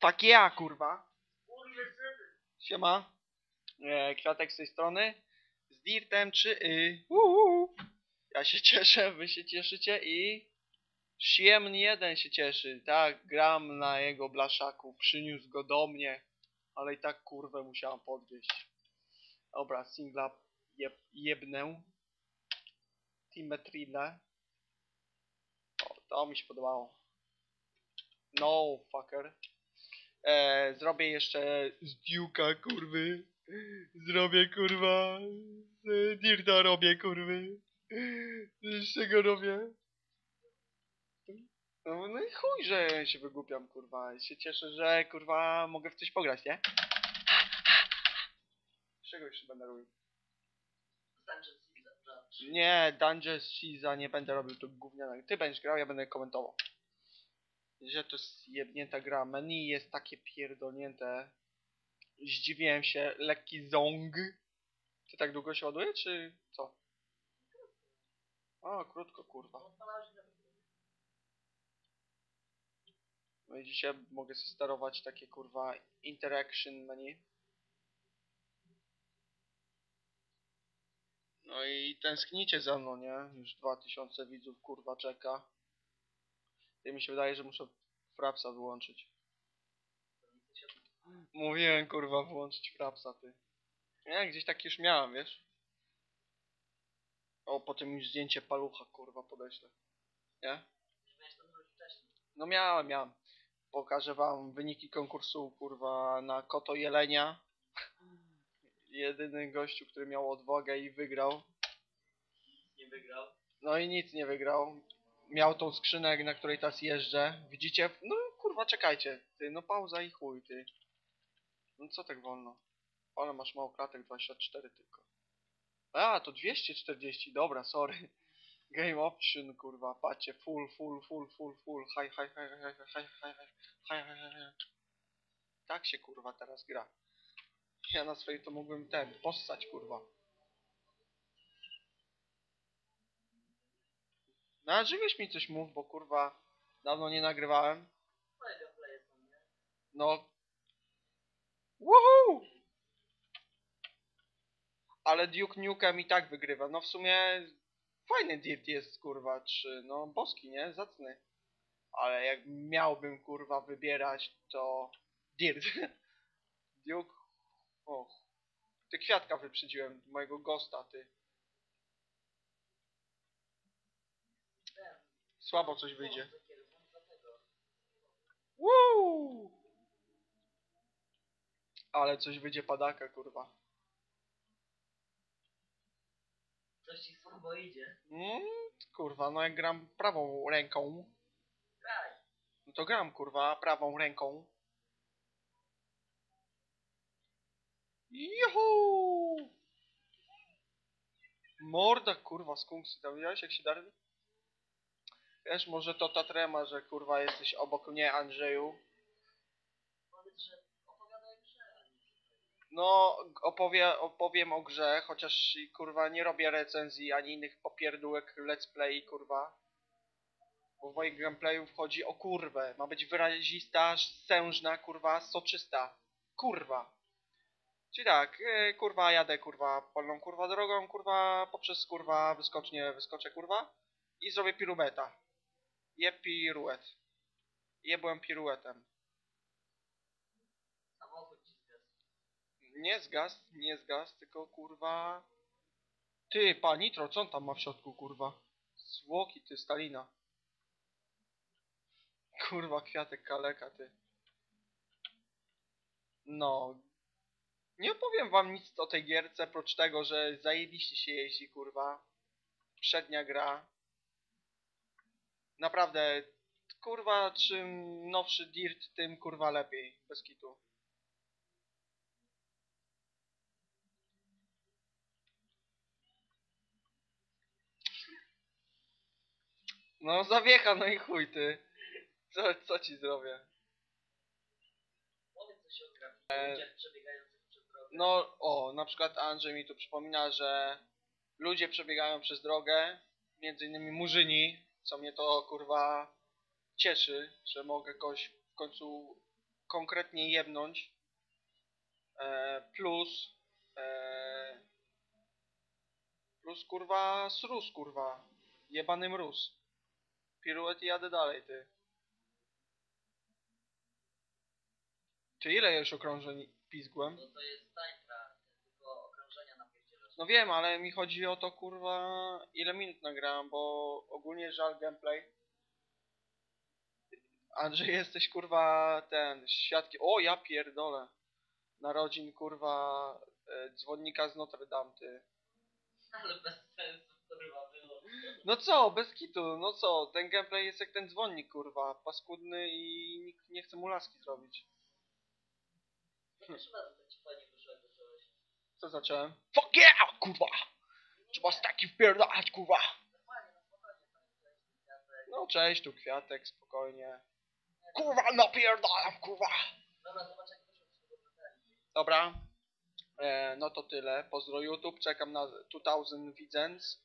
Fuck yeah, kurwa. Siema. E, kwiatek z tej strony. Z Dirtem 3y. Uhu. Ja się cieszę, wy się cieszycie i... Siemny jeden się cieszy. Tak, gram na jego blaszaku. Przyniósł go do mnie. Ale i tak kurwę musiałam podwieźć. Dobra, singla jeb, jebnę. Timetrille. O, to mi się podobało. No, fucker. E, zrobię jeszcze z Duke'a, kurwy. Zrobię, kurwa. Z Dirta robię, kurwy. Z czego robię? No, no i chuj, że się wygłupiam, kurwa. Się cieszę, że, kurwa, mogę w coś pograć, nie? Czego jeszcze będę robił? Nie, Dungeon Caesar nie będę robił to gówniane. Ty będziesz grał, ja będę komentował. Że to jest jebnięta gra. Menu jest takie pierdolnięte. Zdziwiłem się. Lekki zong. Ty tak długo się ładuje, czy co? O, krótko, kurwa. No i dzisiaj mogę sobie sterować takie, kurwa, interaction menu. No i tęsknicie za mną, nie? Już 2000 widzów, kurwa, czeka. I mi się wydaje, że muszę frapsa wyłączyć. Mówiłem, kurwa, wyłączyć frapsa, ty. Ja gdzieś tak już miałem, wiesz? O, potem już zdjęcie palucha, kurwa, podeślę. Nie? No miałem, miałem. Pokażę wam wyniki konkursu, kurwa, na koto jelenia. Jedyny gościu, który miał odwagę i wygrał. Nie wygrał. No i nic nie wygrał. Miał tą skrzynę, na której teraz jeżdżę. Widzicie? No kurwa, czekajcie. Ty, no pauza i chuj, ty. No co tak wolno? Ale masz mało klatek, 24 tylko. A, to 240, dobra, sorry. Game option, kurwa, patrzcie, full, full, full, full, full, high, high, high, high, high, high, high, high, high. Tak się, kurwa, teraz gra. Ja na swojej to mógłbym ten, possać, kurwa. No, a żebyś mi coś mów, bo kurwa, dawno nie nagrywałem. No. Woohoo! Ale Duke Nukem i tak wygrywa. No w sumie fajny Dirt jest, kurwa, czy no boski, nie? Zacny. Ale jak miałbym, kurwa, wybierać, to Dirt. Duke... Och. Ty kwiatka wyprzedziłem, mojego gosta, ty. Słabo coś wyjdzie. Woo! Ale coś wyjdzie padaka, kurwa. Coś ci słabo idzie. Mm, kurwa, no jak gram prawą ręką, Graj. no to gram, kurwa, prawą ręką. Juhu! Morda, kurwa, skunksy, tam widziałeś jak się darli? Wiesz, może to ta trema, że kurwa jesteś obok mnie, Andrzeju. No, opowie, opowiem o grze, chociaż kurwa nie robię recenzji ani innych popierdółek let's play, kurwa. Bo w moich gameplayu wchodzi o kurwę. Ma być wyrazista, sężna, kurwa, soczysta. Kurwa. Czyli tak, e, kurwa, jadę, kurwa, polną, kurwa, drogą, kurwa, poprzez, kurwa, wyskocznie, wyskoczę, kurwa. I zrobię pirueta. Je piruet. Jebłem piruetem. Samochód ci zgasł. Nie zgas, nie zgas, tylko kurwa... Ty, pa, Nitro, co on tam ma w środku, kurwa? Zwłoki, ty, Stalina. Kurwa, kwiatek kaleka, ty. No. Nie opowiem wam nic o tej gierce, oprócz tego, że zajebiście się jeździ, kurwa. Przednia gra. Naprawdę, kurwa, czym nowszy Dirt, tym kurwa lepiej, bez kitu. No zawiecha, no i chuj ty. Co, co ci zrobię? Powiedz coś o grafii E, przebiegających przez drogę. No, o, na przykład Andrzej mi tu przypomina, że ludzie przebiegają przez drogę, między innymi murzyni, co mnie to kurwa cieszy, że mogę kogoś w końcu konkretnie jebnąć. E, plus e, plus kurwa srus kurwa. Jebany mróz. Piruet i jadę dalej ty. Ty ile już okrążeń pizgłem? To to jest. No wiem, ale mi chodzi o to kurwa ile minut nagrałem, bo ogólnie żal gameplay. Andrzej jesteś kurwa ten świadkiem. O ja pierdolę. Narodzin kurwa e, dzwonnika z Notre Dame ty. Ale bez sensu kurwa było. No co, bez kitu, no co, ten gameplay jest jak ten dzwonnik kurwa, paskudny i nikt nie chce mu laski zrobić. Bardzo, to ci fajnie wyszło jak zacząłeś. Co zacząłem? Fuck yeah kurwa! Trzeba staki wpierdalać kurwa! Normalnie, no cześć. No tu kwiatek, spokojnie. Kurwa napierdalam kurwa! Dobra. E, no to tyle. Pozdro YouTube. Czekam na 2000 widzens.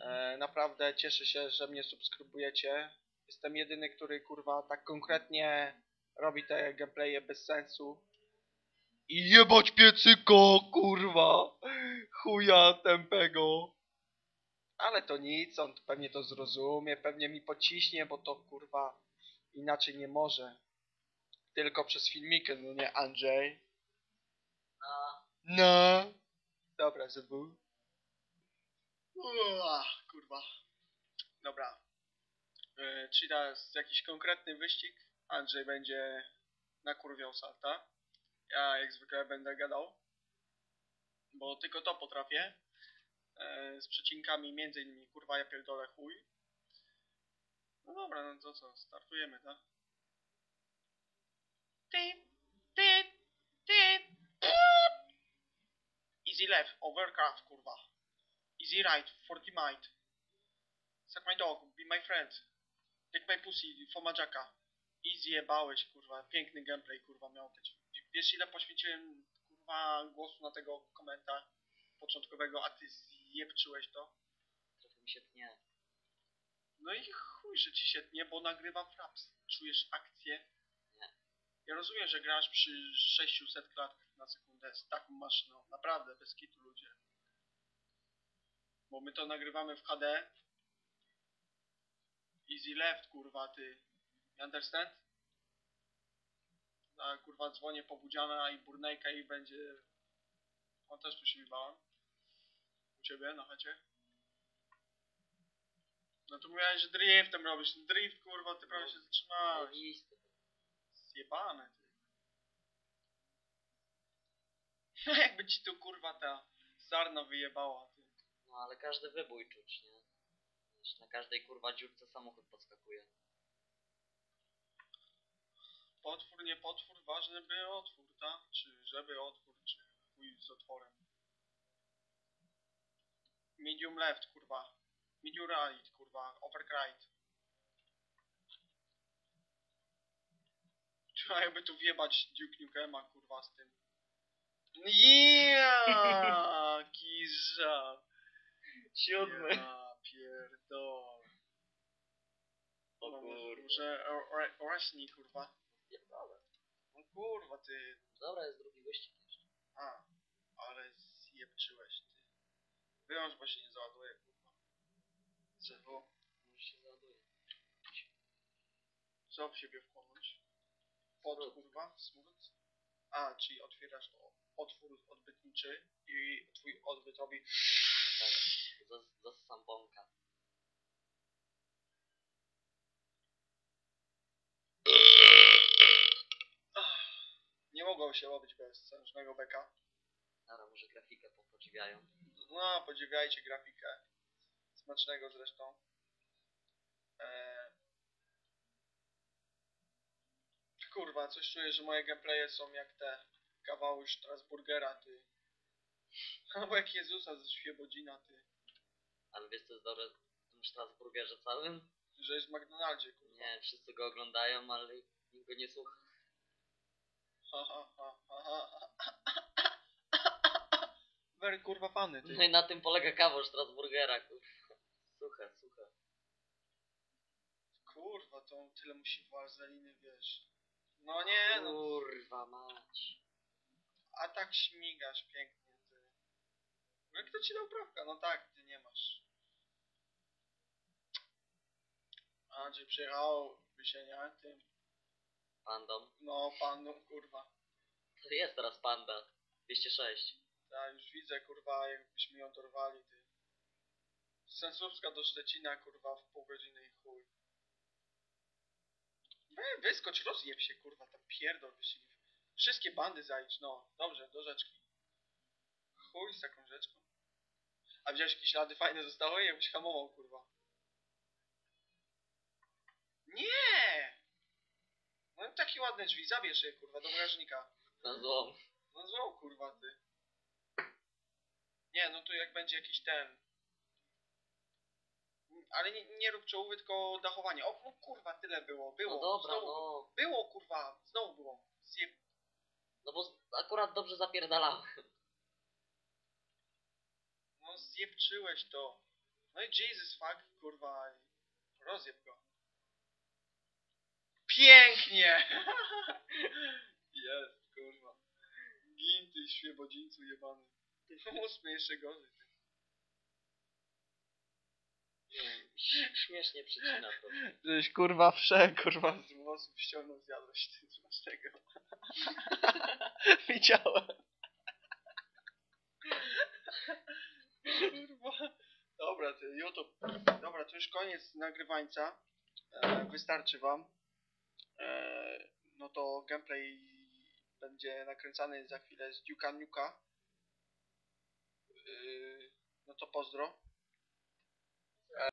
E, naprawdę cieszę się, że mnie subskrybujecie. Jestem jedyny, który kurwa tak konkretnie robi te gameplaye bez sensu. I jebać piecyko, kurwa! Chuja tępego. Ale to nic, on pewnie to zrozumie, pewnie mi pociśnie, bo to kurwa inaczej nie może. Tylko przez filmikę, no nie Andrzej. No, No. Dobra, ZW. Kurwa. Dobra. E, czyli teraz jakiś konkretny wyścig. Andrzej będzie nakurwiał salta. Ja jak zwykle będę gadał. Bo tylko to potrafię. E, z przecinkami między innymi kurwa ja pierdolę chuj. No dobra, no to co, startujemy, tak? Ty, ty, ty. Easy left, overcraft, kurwa. Easy right, 40 might. Suck my dog, be my friend. Take my pussy, foma jacka. Easy jebałeś, kurwa. Piękny gameplay, kurwa, miał być. Wiesz ile poświęciłem, kurwa, głosu na tego komenta początkowego, a ty zjebczyłeś to? trochę mi się tnie. No i chuj, że ci się tnie, bo nagrywam fraps. Czujesz akcję? Nie. Ja rozumiem, że grasz przy 600 klatkach na sekundę z taką maszyną. Naprawdę, bez kitu ludzie. Bo my to nagrywamy w HD. Easy left, kurwa, ty. You understand? A kurwa dzwonię po Budziana i Burnejka i będzie... On też tu się wybałem. U ciebie na chacie. No to mówiłeś, że driftem robisz. Drift, kurwa, ty prawie się zatrzymałeś. Listy. Zjebane, ty. Jakby ci tu, kurwa, ta sarna wyjebała, ty. No ale każdy wybój czuć, nie? Wiesz, na każdej kurwa dziurce samochód podskakuje. Potwór, nie potwór, ważny by otwór, tak? Czy żeby otwór, czy chuj z otworem. Medium left, kurwa. Medium right, kurwa. Overcrite. Trzeba jakby tu wjebać Duke Nukema, kurwa, z tym. Jaki żal. Siódmy. Ja pierdolę. O kurwa. Może rośnij, kurwa. Pierdolę. No kurwa, ty. Dobra, jest drugi wyścig jeszcze. A, ale zjebczyłeś, ty. Wyłącz, bo się nie załaduje, kurwa. Zewo. Może się załaduje. Co w siebie wchłonąć? Pod, kurwa, smród. A, czyli otwierasz o, otwór odbytniczy i twój odbyt robi... Tak. Za, za sambonka. Mogło się robić bez sężnego beka. Dobra, może grafikę popodziwiają. No, podziwiajcie grafikę. Smacznego zresztą. Eee... Kurwa, coś czuję, że moje gameplaye są jak te kawały Strasburgera, ty. Albo jak Jezusa ze Świebodzina, ty. Ale wiesz co jest dobre w tym Strasburgerze całym? Że jest w McDonaldzie, kurwa. Nie, wszyscy go oglądają, ale nikt go nie słucha. Very kurwa fany, ty. No i na tym polega kawał Strasburgera, kurwa. Suche, suche. kurwa, to tyle musi wazeliny, wiesz. No nie, no. Kurwa mać. A tak śmigasz pięknie, ty. Jak kto ci dał prawka? No tak, ty nie masz. Andrzej przyjechał Wysienia, tym, Pandą. no pandą, kurwa. To jest teraz panda. 206. Ja już widzę, kurwa, jakbyśmy ją dorwali, ty. Z Sensówska do Szczecina, kurwa, w pół godziny i chuj. We, wyskocz, rozjeb się, kurwa, tam pierdol wyścig. Wszystkie bandy zajdź, no. Dobrze, do rzeczki. Chuj z taką rzeczką. A widziałeś jakie ślady fajne zostały? Jakbyś hamował, kurwa. Nie! No takie ładne drzwi, zabierz je, kurwa, do bagażnika. Na złom. No złą kurwa ty. Nie, no to jak będzie jakiś ten. Ale nie, nie rób czołówy, tylko dachowanie. O, no kurwa, tyle było. Było. No dobra, znowu, no. Było kurwa, znowu było. Zjeb... No bo akurat dobrze zapierdalałem. No zjebczyłeś to. No i Jesus fuck, kurwa. i Rozjeb go. Pięknie! Jest, kurwa. Gin ty świebodzińcu jebany. Ósmy jeszcze gorzej. Śmiesznie przycina to. Żeś kurwa wsze, kurwa z włosów ściągnął zjadłeś ty z tego. Widziałem. kurwa. Dobra, ty YouTube. Dobra, to już koniec nagrywańca. E, wystarczy wam. To gameplay będzie nakręcany za chwilę z Duke'a Nuka. E, no to pozdro.